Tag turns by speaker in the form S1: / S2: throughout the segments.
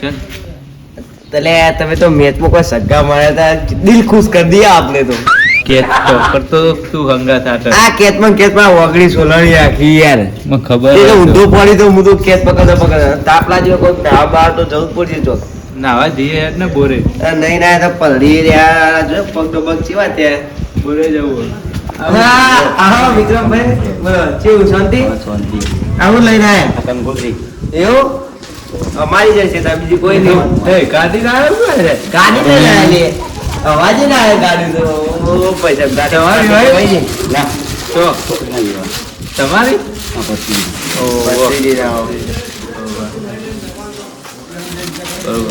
S1: છે
S2: એટલે તમે તો મેચમાં કોઈ સગા માર્યા હતા દિલ ખુશ કરી દિયા આપને તો.
S1: કેત તો કરતો તું હંગા થાટ
S2: આ કેચમાં કેચમાં વગડી સોલણી આખી યાર.
S1: મને ખબર
S2: એ તો ઊંધો પડી તો હું તો કેત પકડતો પકડતો. તાપલા જેવો કોઈ ના બહાર તો જવું જ પડશે ચોક.
S1: નાવા જઈએ યાર ને બોરે.
S2: નહીં ના તો પલડી રહ્યા જો પગ તો પગ ચેવા ત્યાં
S1: બોરે જવું
S2: હા હા વિક્રમભાઈ. બોલો કેવું શાંતિ? આવું લઈને આયા? એવું? અમારી જ છે ત્યાં બીજી કોઈ નહીં.
S1: એ ગાડી ના આવે ને
S2: ગાડી ના લે. અવાજ ના આવે ગાડી તો. પૈસા ગાડી
S1: તમારી હોય?
S2: ના.
S1: તો? તમારી
S2: આવો.
S1: બરોબર.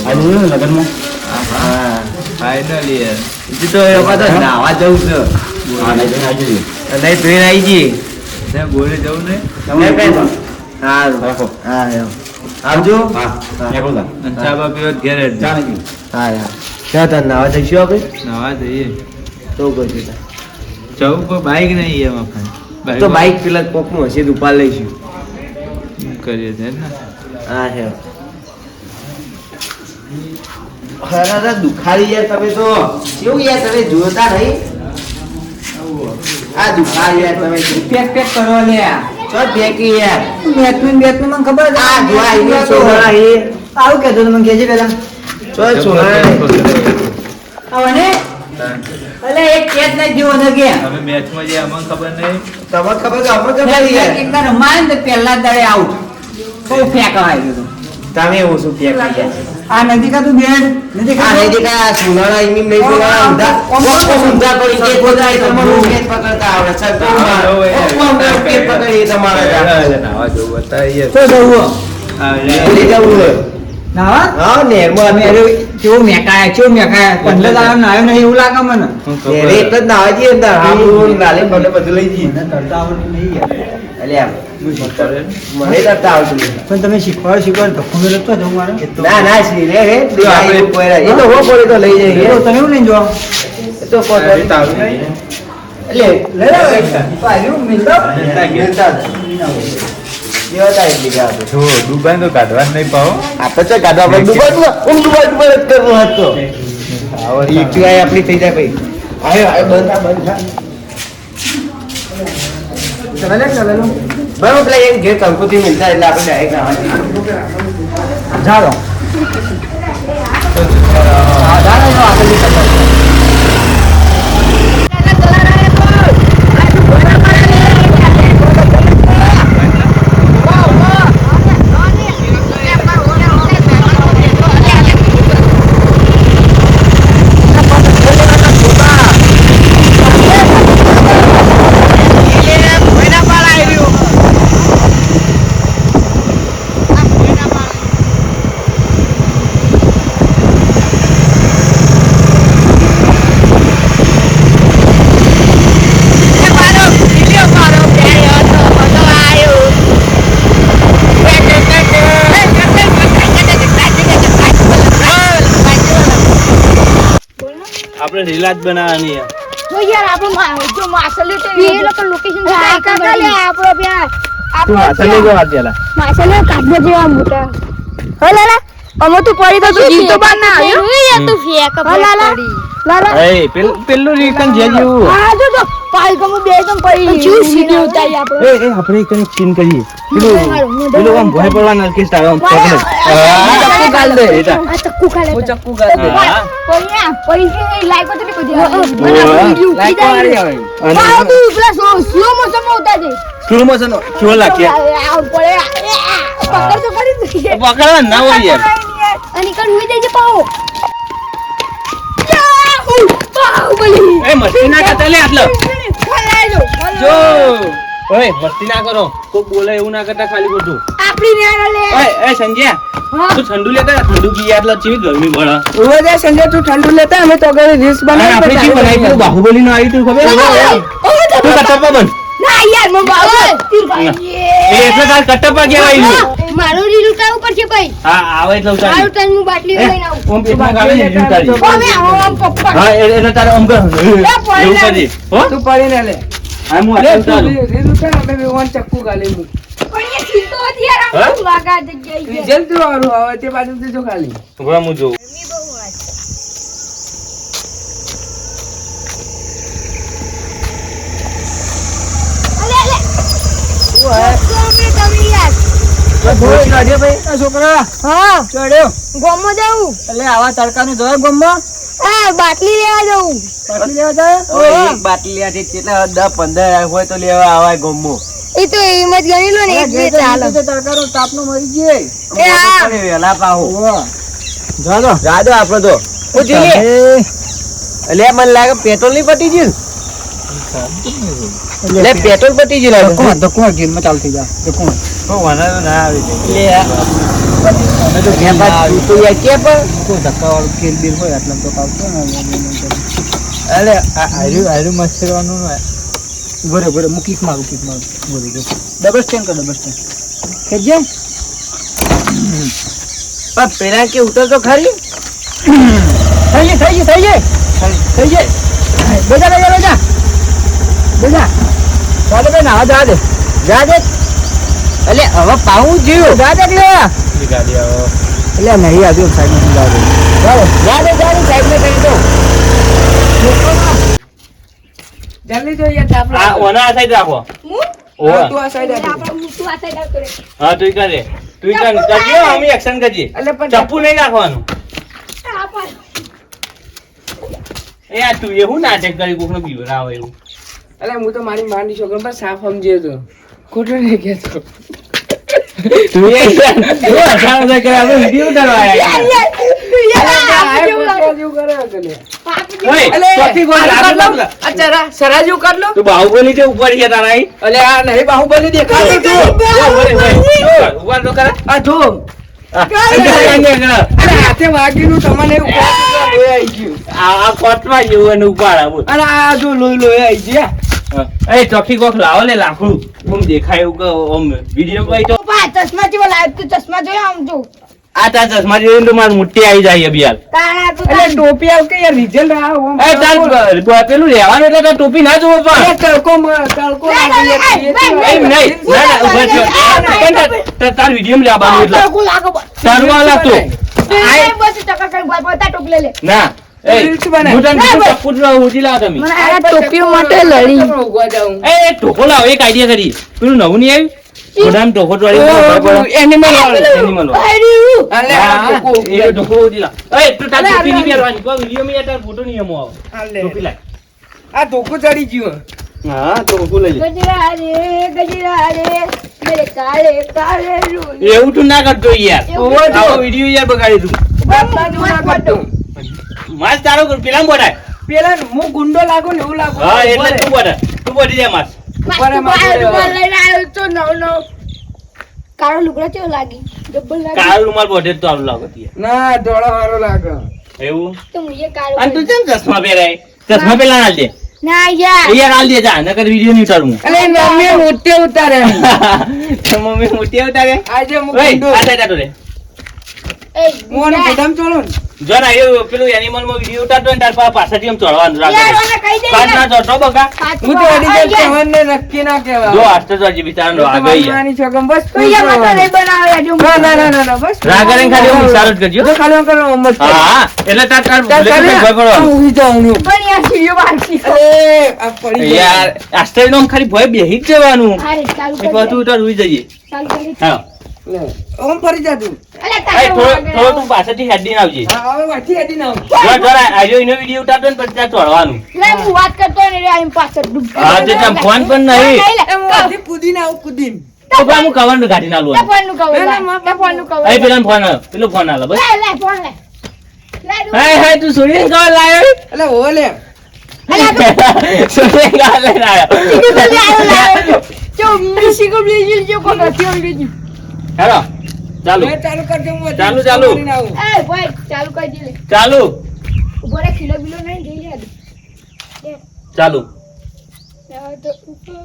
S2: હા
S1: ફાઇનલી યાર.
S2: હજી તો નાવા જવું છે. નહીં આવી જી
S1: ને બોરે જવું ને
S2: તમે હા હા હા. આવજો. હા.
S1: ચા બા પીવા ઘેર
S2: હા હા. ક્યાં તાર નાવા જઈશું આપણે
S1: નાવા જઈએ.
S2: તો તાર.
S1: જવું કોઈ બાઈક નહીં એમાં
S2: તો બાઈક પેલા કોકનું હશે તો ઉપાડ લઈશું.
S1: કરીએ છે
S2: હા છે. ખરા દુખાડી યાર તમે તો. કેવું યાર તમે જોતા નહીં? આ દુખાડી યાર તમે.
S3: પેક પેક કરો લે
S2: ચો ફેંકી યાર
S3: બેટમેન બેટમેન મને ખબર જ
S2: આ જો આ ઈને હે
S3: આવું કહેતો તો મને કહેજે પેલા
S2: ચો સોના
S3: આવને અલે એક કેચ ના જેવો ન કે
S1: હવે મેચમાં જે અમને ખબર નહીં?
S2: તમને ખબર કે અમને ખબર યાર
S3: એક રમાય ને તો પહેલા દાડે આઉટ બહુ ફેંકવાય ગયું
S2: તમે એવું શું ફેંકી યાર
S3: આ નથી કાતું બેન નથી
S2: આ નહીં દેખાય આ ઇમી નહીં સોનાળા ઊંધા કોક ઉંધા કરી કે પોતાય તમારો તમારું કેચ પકડતા આવડે સર તો કોક ઉંધા કેચ પકડી એ તમારા જાણ.
S1: જો જવું બતાવીએ
S3: તો જવું
S2: લઈ જવું લઈ.
S3: પણ તમે શીખવાડો શીખવાડ ધક્કો મેળો તો જવું મારે.
S2: ના ના સી રે. એ તો હો પડે તો લઈ જઈએ.
S3: તો તમે એવું લઈને જો
S2: એ તો. એટલે
S3: લે લે પાડ્યું મિલતો
S2: મિલતા જેવા એટલી
S1: જો દુકાન તો કાઢવા નહીં પાવો
S2: આપણે તો કાઢવા જ કરવું હતો. યુપીઆઈ આપણી થઈ જાય ભાઈ. આયો આયો બંધ બંધ
S3: ચલે ચલે.
S2: બરાબર પેલા એક ઘેર કંકુથી મિલતા એટલે આપણે ડાયરેક્ટ નાવા જઈએ.
S1: આપણે રીલા જ બનાવવાની
S4: તો યાર આપણો જો માસલે તો એ લોકો લોકેશન ટ્રાય કાકા લે આપણો બ્યા
S1: તું માસલે જો આ દેલા
S4: માસલે કાઢ જેવા મોટા. હો લાલા. અમે તો પડી તો તું જીવતો બાર ના આવ્યો. યાર તું ફેક હો લાલા. લાલા.
S1: એ પેલ પેલું રીકન જે જેવું.
S4: હા જો જો. પાલ ગમો બે એકદમ પડી. જીવ સીધી ઉતારી આપણે.
S1: એ એ આપણે એક સીન કરીએ. પેલું પેલું આમ ભોય પડવા કે સ્ટાર આમ પકડે
S4: ચક્કુ
S1: ગાલ દે એટા
S4: આ ચક્કુ ખાલે હું. ચક્કુ. પડી આ પડી કે લાઈક તો નહીં કોઈ
S3: લાઈક તો મારી આવે.
S1: અને
S4: તું પેલા સ્લો મોશનમાં ઉતાર દે. પકડ તો કરી દે
S1: પકડવા ના હોય યાર
S4: અને કણ હુઈ દેજે પાઓ બાહુબલી!
S1: એ મસ્તી ના કરતા લે આટલો જો ઓય મસ્તી ના કરો કોઈ બોલે એવું ના કરતા ખાલી ખોટું
S4: આપણી ન્યારા લે
S1: ઓય એ સંજ્યા તું ઠંડુ લેતા ઠંડુ પી આટલા ચીવી ગરમી પડે
S3: સંજય તું ઠંડુ લેતા અમે તો ઘરે રીલ્સ
S1: અને આપણે
S3: બનાવી
S1: બનાવી બાહુબલી નું આવી તું ખબર
S4: તો
S1: કટપ્પા બન
S4: ના યાર મો બાબુ તીર ભાઈ
S1: એ એટલે તાર કટપ્પા કહેવાય એનું.
S4: રીલ ઉતાર ઉપર ભાઈ.
S1: હા આવે એટલે ઉતારી.
S4: મારું તન હું બાટલી લઈને આવું.
S1: ઓમ પેટમાં ગાળે ને ઉતારી.
S4: ઓમે આવો પપ્પા.
S1: હા એટલે તારે આમ કર એવું
S4: પડે.
S1: હો?
S3: તું પડીને લે.
S1: હા હું
S3: લે
S1: ઉતારું.
S3: રીલ ઉતાર અમે બે ચક્કુ ગાલી મૂક
S4: પણ એ સીધો હતી યાર આમ લાગા જગ્યાએ ગયા.
S3: રિઝલ્ટ જોવાનું તે બાજુ જો ખાલી.
S1: હું જોઉં
S4: અલે, અલે. છોકરો તમે યાર.
S3: છોકરા
S4: હા.
S3: ચડ્યો.
S4: ગોમમાં જાઉં.
S3: એટલે આવા તડકાનું જોયે ગમમાં?
S4: બાટલી લેવા જાઉં.
S3: પાટલી લેવા જાય?
S2: એક બાટલી આથી કેટલા દસ પંદર હોય તો લેવા આવાય ગમો
S4: એ તો એમ જ ગણી લો ને એક બે ચાલો.
S3: તડકાનો તાપનો મરી ગયે.
S4: એ હા.
S2: વેલા પાહો
S3: જાદો
S2: જાદો આપડે તો. એટલે મને લાગે પેટ્રોલ નહીં પતી ગયું. એટલે પેટ્રોલ પતી જ લાગે.
S3: કોણ તો કોણ ગેમમાં ચાલતી જા તો કોણ
S2: તો વાના તો ના લે
S3: અમે તો
S2: ગેમ બાદ તો યાર કે પર?
S3: કો ધક્કા વાળો ખેલ બિલ હોય એટલે તો કાવતો ને અરે આયરું આયરું મસ્ત કરવાનું ને બોરે બોરે હું કિક મારું કિક મારું. બોરે બોરે ડબલ સ્ટેન્ડ કર ડબલ સ્ટેન્ડ ખેજે
S2: પણ પેલા કે ઉતર તો ખરી?
S3: થઈ ગઈ થઈ ગઈ થઈ ગઈ થઈ ગઈ બેજા બેજા બેજા. બેજા ચાલો બે ના જા દે. જા દે.
S2: એટલે હવે પાવું જીવ.
S3: જા દે લે
S1: ગાડી આવો.
S3: એટલે નહીં આજુ સાઈડમાં જા દે. ચાલો
S2: જા દે જા દે સાઈડમાં કરી દો
S3: જલ્દી જોઈએ તાપ
S1: આ ઓના આ સાઈડ રાખો.
S4: હું?
S1: ઓવા.
S3: તું આ સાઈડ આપી
S4: આપણે તું આ સાઈડ આવતો
S1: હા તું કરે. તું કર. કરજો અમે એક્શન કરીએ.
S3: એટલે પણ
S1: ચપ્પુ નહીં રાખવાનું. એ આ તું એવું નાટક કરી કોકનો બીવરાવે એવું.
S3: અલે હું તો મારી માંડી છોકરો પર સાફ સમજ્યો હતો ખોટું નહીં કહેતો.
S1: બાહુબલી છે ઉપર છે તારા
S3: અલે આ નહીં બાહુબલી દેખાતું તું. અરે હાથે વાગીનું તમને એવું કોટ લોહી ગયું
S1: આ કોટમાં જેવું ઉપાડા અને
S3: અરે આ જો લોહી લોહી આઈ ગયા.
S1: એ ચોખી કોક લાવો ને લાકડું. ઓમ દેખાય એવું કે ઓમ વીડિયો કોઈ તો
S4: પા ચશ્મા જેવો લાવ તું ચશ્મા જોયો આમ જો.
S1: આ તા ચશ્મા જોઈને તો માર મુઠ્ઠી આવી જાય અભિયાલ
S4: તારા તું
S3: અલે ટોપી આવ કે યાર રિઝલ્ટ આ ઓમ
S1: એ તાર બ- પેલું રહેવાનું એટલે તાર ટોપી ના જોવો પણ.
S3: તડકો તડકો
S4: ના,
S3: લાગી
S1: એમ નહીં. ના ના ઊભા છો તાર- વીડિયો માં એટલે.
S4: તડકો લાગો.
S1: તારું આ
S4: બસ ટકા કરી ટોપી લે.
S1: ના.
S4: આ
S3: ચડી ગયું.
S1: હા લઈ એવું તું ના કરતો યાર. વીડિયો યાર બગાડી તું. માસ તારો પેલા બોટાય
S3: પેલા હું ગુંડો લાગુ ને એવું લાગુ.
S1: હા એટલે તું બોટા તું બોડી જાય માસ.
S4: લઈને આવ્યો તો નવ નવ. કાળો લુગડો કેવો લાગી? ડબલ લાગી?
S1: કાળો રૂમાલ બોટે તો આવું લાગે યાર
S3: ના ધોળો હારો લાગે.
S1: એવું?
S4: તો મુજે કાળો
S1: અને તું કેમ ચશ્મા પહેરાય? ચશ્મા પેલા ના દે.
S4: ના યાર.
S1: યાર હાલ દે જા નકર વીડિયો નહીં ઉતારું
S3: અલે મમ્મી મોટે ઉતારે.
S1: મમ્મી મોટી ઉતારે?
S3: આજે હું
S1: આ સાઈડ રે.
S4: એ
S3: હું આને ચોળો ને.
S1: જો ના એ પેલું એનિમલમાં વીડિયો ઉતારતો ને તાર પાછળથી રાખે
S4: મને
S1: પાછ ના. બકા.
S3: હું તો અડી જાય કહેવાને નક્કી ના કહેવા
S1: જો આસ્તે હજી બિચારાનો રાગ આવી
S3: નાની છોકરાને બસ
S4: તો યાર મને નહીં બનાવે જો
S3: ના ના ના ના ના બસ
S1: રાગ કરીને ખાલી હું ઇશારો જ કરજો.
S3: તો ખાલી હું કરવા
S1: હા હા. એટલે તાર
S3: હું જાઉં.
S4: પણ યાર
S3: આ પડી
S1: આસ્તે નો ખાલી ભય બેહી જ જવાનું.
S4: અરે ચાલુ
S1: ઉતાર ઉઈ જઈએ.
S4: ચાલુ
S1: હા.
S3: આમ ફરી જા તું.
S4: અલે તારે
S1: થોડો થોડો તું પાછળથી હેડી આવજે.
S3: હા, હવે વાંચી હેડી ના આવું.
S1: જો જો આજો એનો વીડિયો ઉતારતો ને પછી ચડવાનું
S4: લે હું વાત કરતો ને રે આમ પાછળ ડૂબ
S1: હા, તે તમ ફોન પણ નહીં.
S3: કાધી કૂદીને આવું,
S1: તો બા હું કવર કાઢી ના
S4: તે ફોનનું કવર
S3: ના, ના,
S4: તે ફોનનું કવર
S1: અહીં પેલા ફોન પેલો ફોન આલો બસ.
S4: લે લે ફોન લે.
S1: હાય હાય તું સુરીન કવર લાયો?
S3: અલે, હો લે.
S1: સુરીન કવર લઈને આવ્યો
S4: સીધું તો લે આવ્યો, લે આવ્યો. જો કો બ્લેઝર જો કોક હતી અંગ્રેજી
S1: હેલો ચાલુ.
S3: ચાલુ કરજો, હું
S1: ચાલુ, ચાલુ.
S4: એ ભાઈ ચાલુ કરી દે
S1: ચાલુ.
S4: ઊભો રે કિલો બિલો નહીં જઈ લે.
S1: ચાલુ.
S4: તો ઉપર.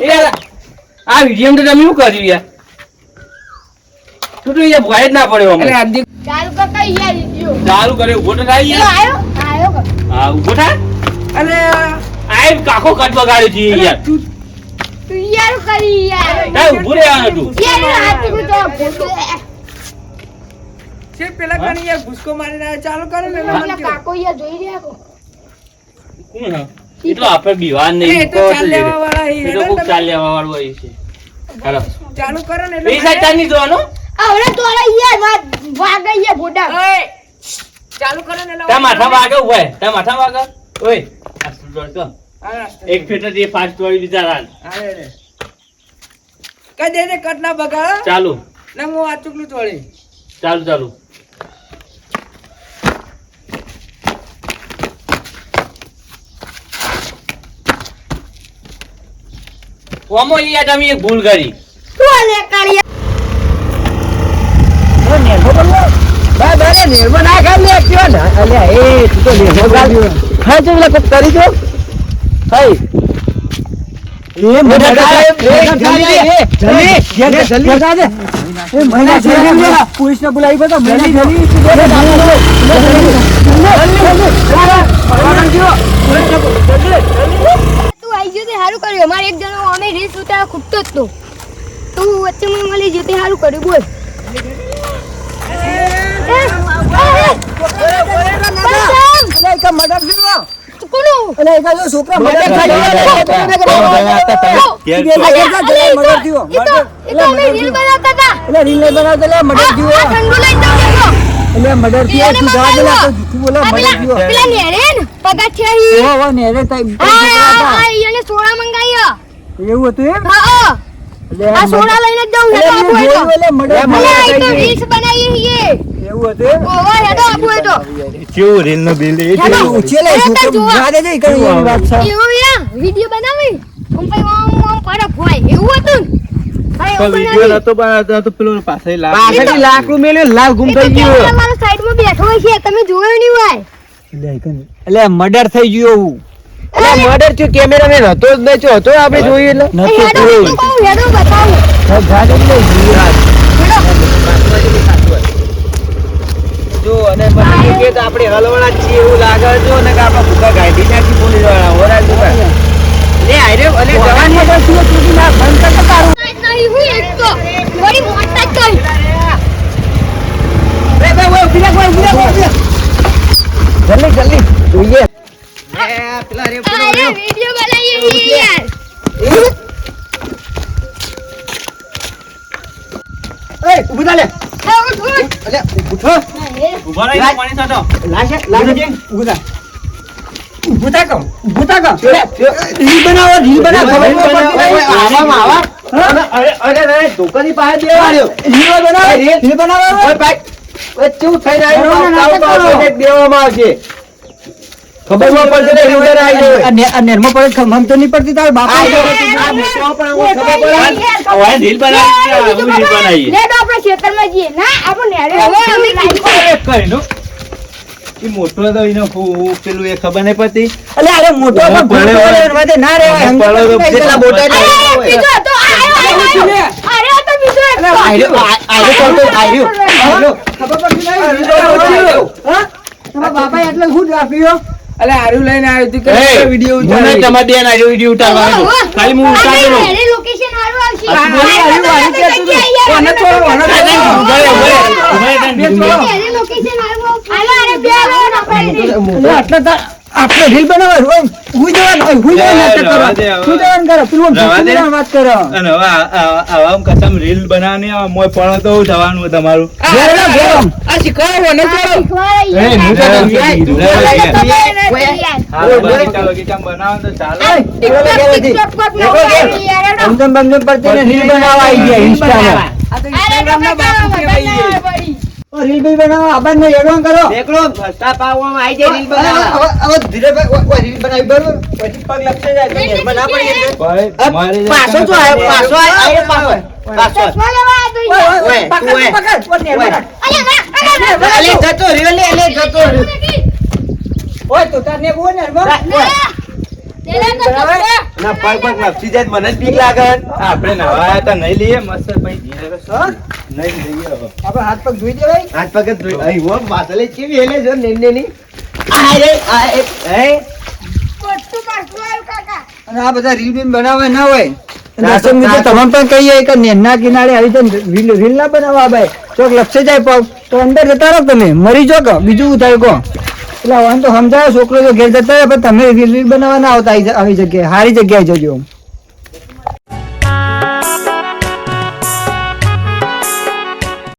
S1: એ યાર આ વીડિયો તો તમે શું કર્યું યાર? તું તો યાર ભય જ ના પડ્યો અમે
S4: ચાલુ કર કઈ યાર
S1: ચાલુ કરે ઊભો તો થાય યાર.
S4: આયો? આયો
S1: હા ઊભો થાય
S3: અલે,
S1: આ આઈ કાકો કટ બગાડ્યું છે યાર.
S4: તું યાર કરી યાર.
S1: તારે ઉભું રહેવાનું તું.
S4: યાર હાથ તું તો
S3: છે પેલા કણી યાર ભૂસકો મારીને ચાલુ કરો ને મને
S4: કાકો યાર જોઈ રહ્યા કો.
S1: કોણ હે? એટલો આપણે બીવાન નહીં
S3: તો ચાલ લેવા વાળા એ
S1: એ તો ચાલ લેવા વાળો હોય છે. ચાલો
S3: ચાલુ કરો ને એટલે
S1: પૈસા ચાની જોવાનો જોવાનું?
S4: આવડે તો યાર વાત વાગઈ યાર બોડા
S3: ઓય, ચાલુ કરો ને એટલે
S1: માથા વાગે ઉભે તાર માથા વાગે. ઓય આ એક ફેટ જ એ ફાસ્ટ વાળી દીધા
S3: હા, રે, રે. કઈ દે કટ ના બગાડો.
S1: ચાલુ.
S3: ને હું આ ચૂકલું તોડી.
S1: ચાલુ ચાલુ. ઓમો યાર તમે એક ભૂલ કરી.
S4: તું લે કાળિયા
S5: બા બા નિર્મો ના ખામ ને કયો ને અલ્યા એ તું તો નિર્મો ગાલ હા તો પેલા કોક કરી દો હાય એ મોટા સાહેબ જલ્દી જલ્દી જલ્દી જલ્દી દે એ મહિના જલ્દી પોલીસ ને બોલાવી બતો મહિના જલ્દી
S4: તું આવી ગયો તે સારું કર્યું અમારે એક જણો અમે રીલ્સ ઉતારવા ખૂટતો જ તો તું વચ્ચે મને મળી ગયો તે સારું કર્યું બોલ એ, એ, એ, પંચમ! તું કોનું?
S5: છોકરા
S4: ઈ તો- ઈ તો અમે રીલ બનાવતા હતા.
S5: એટલે રીલ નહીં એટલે મર્ડર
S4: આ- ઠંડુ લઈને જાઉં
S5: એટલે મર્ડર થયો તું જવા દે તો જૂઠું બોલે
S4: આ
S5: મર્ડર
S4: પેલા- નેરે ને પગથિયા ઈ.
S5: ઓ ઓ ને તઈ
S4: હા, હા, હા, ઈ એને સોડા મંગાવ્યો.
S5: એવું હતું એમ
S4: હા, હા. આ સોડા લઈને જ જાઉં આપો.
S5: એટલે
S4: અલા, રીલ્સ બનાવીએ છીએ.
S5: એવું હતું
S4: ઓવા હેડો આપો હેડો.
S6: કેવું? રીલ નો બિલ
S4: હેડો.
S5: ઉછેલે કરી વાત છે?
S4: એવું વીડિયો બનાવી? હોય એવું હતું
S5: મર્ડર થઈ ગયું એટલે મર્ડર થયું કેમેરા મેન હતો જ નહીં હતો આપણે જોયું એટલે
S4: એ હેડો હું તો કહું, હેડો બતાવું
S5: જો અને મને કે આપણે હલવાના છીએ એવું લાગે જો ને કે આપણે ભૂખા ગાડી નાખી પોલીસવાળા ઓરા દુકાન લે આરે અને જવાનમાં બસ તું તું ના બંધ કર તારું
S4: નહીં હું એક તો વળી મોટા જ કહી.
S5: બે બે ઓય ઊભી રાખ ઓય ઊભી રાખ ઓય, ઊભી રાખ જલ્દી જલ્દી જોઈએ એ પેલા રે પેલો
S4: અરે
S5: રે
S4: વીડિયો બનાવીએ છીએ યાર
S5: એ ઊભી થા લે
S4: એ ઉઠ, ઉઠ.
S5: અલે ઉઠો
S4: એ,
S1: ઊભા રહી જાઓ, પાણી છાંટો.
S5: લાગે લાગે ઊભી થા. ઊભી થા કહું ઊભી કહું રીલ બનાવો રીલ બનાવો ખબર
S6: બનાવો.
S5: આવામાં આવા. અરે અરે અરે દુકાની પાસે દેવાડ્યો રીલ બનાવો રીલ બનાવો. ઓય ભાઈ ઓય થઈ રહ્યું દેવામાં આવશે. ખબર પડશે તો રીલ બનાવી દે પડે ખબર તો નહીં પડતી તાર બાપા
S1: હવે રીલ બનાવી રીલ બનાવીએ.
S4: આપણે ખેતરમાં જઈએ. ના આપણે નેરે હવે અમે લાઈટ
S6: મોટો એનો હું- હું પેલું એ ખબર નહીં પડતી.
S5: અલે અરે મોટો પણ વધે ના રહેવાય. મોટા
S4: અરે બીજો હતો આયો આયો અરે તો બીજો એક તો.
S5: આયરો, આ- આયરો કરતો, આયરો. આયરો. ખબર પડતી નહીં? હા? તમારા બાપાએ એટલે શું આપ્યો?
S3: અલે આરું લઈને આવ્યો તું કે વીડિયો
S1: મને તમારે બેન આ વીડિયો ઉતારવાનો ખાલી હું ઉતારી.
S4: લોકેશન આવશે.
S1: તું
S4: લોકેશન અરે બે.
S5: એટલે આપણે રીલ બનાવવા હોય. હુઈ જવાનું હોય, હુઈ નાટક કરો. હુઈ જવાનું કરો. પેલું
S6: રવા
S5: વાત કરો.
S6: અને હવે આવા કસમ રીલ બનાવવાની આ મોય પણ તો જવાનું તમારું
S5: ઘેર લો,
S3: આ શીખવાડો, કોને છોડો?
S6: એ, હું તો. હા, બગીચા બગીચા બનાવો તો ચાલે
S4: ટિકટોક. ટિકટોક પર
S5: ઘેર લો, ઘેર.
S4: નપાડી યાર, હેડો.
S5: સમજણ બમજણ પડતી ને રીલ બનાવવા આવી ગયા ઇન્સ્ટામાં.
S3: આ તો
S4: અરે
S3: ઇન્સ્ટાગ્રામના બાપુ
S5: રીલ બી બનાવો આબાદને એડવાન્સ કરો હવે- હવે ધીરેભાઈ, ઓય, ઓય, રીલ બનાવી બરોબર પછી પગ લપસે જાય તો ઘેરમાં ના પડી એટલે.
S6: ભાઈ, મારી
S5: પાછો જો આવ્યો, પાછો આવ્યો, પાછો. પાછો.
S4: ચશ્મા લેવા આ તો
S5: ઓય,
S4: યાર.
S5: ઓય, તું ઓય.
S3: પકડ, પકડ,
S5: ઓય.
S3: પકડ.
S4: અલ્યા,
S5: અલે, જતો રહ્યો, લે, લે, જતો ઓય, તું તાર ને બોલ ને, બોલ.
S4: ના
S6: પગ પગ લપસી જાય મને જ બીક લાગે. આપણે નવાયા તો નહીં લઈએ. મસ્ત ભાઈ. નહીં લઈએ
S5: આપણે હાથ પગ ધોઈ દેવાય?
S6: હાથ પગ ધોઈ અહીં હો પાછળ કેવી હેલે જો નેને
S7: ની
S5: આરે આ કહીએ કે નેના કિનારે આવી જાય રીલ બનાવવા ભાઈ. ચોક જાય પગ તો અંદર જતા રહો તમે. મરી જો બીજું થાય કો. એટલે વાંધો તો સમજાયો છોકરો જો ઘેર જતા પણ તમે રીલ રીલ બનાવવાના આવતા આવી જગ્યાએ સારી જગ્યાએ જજો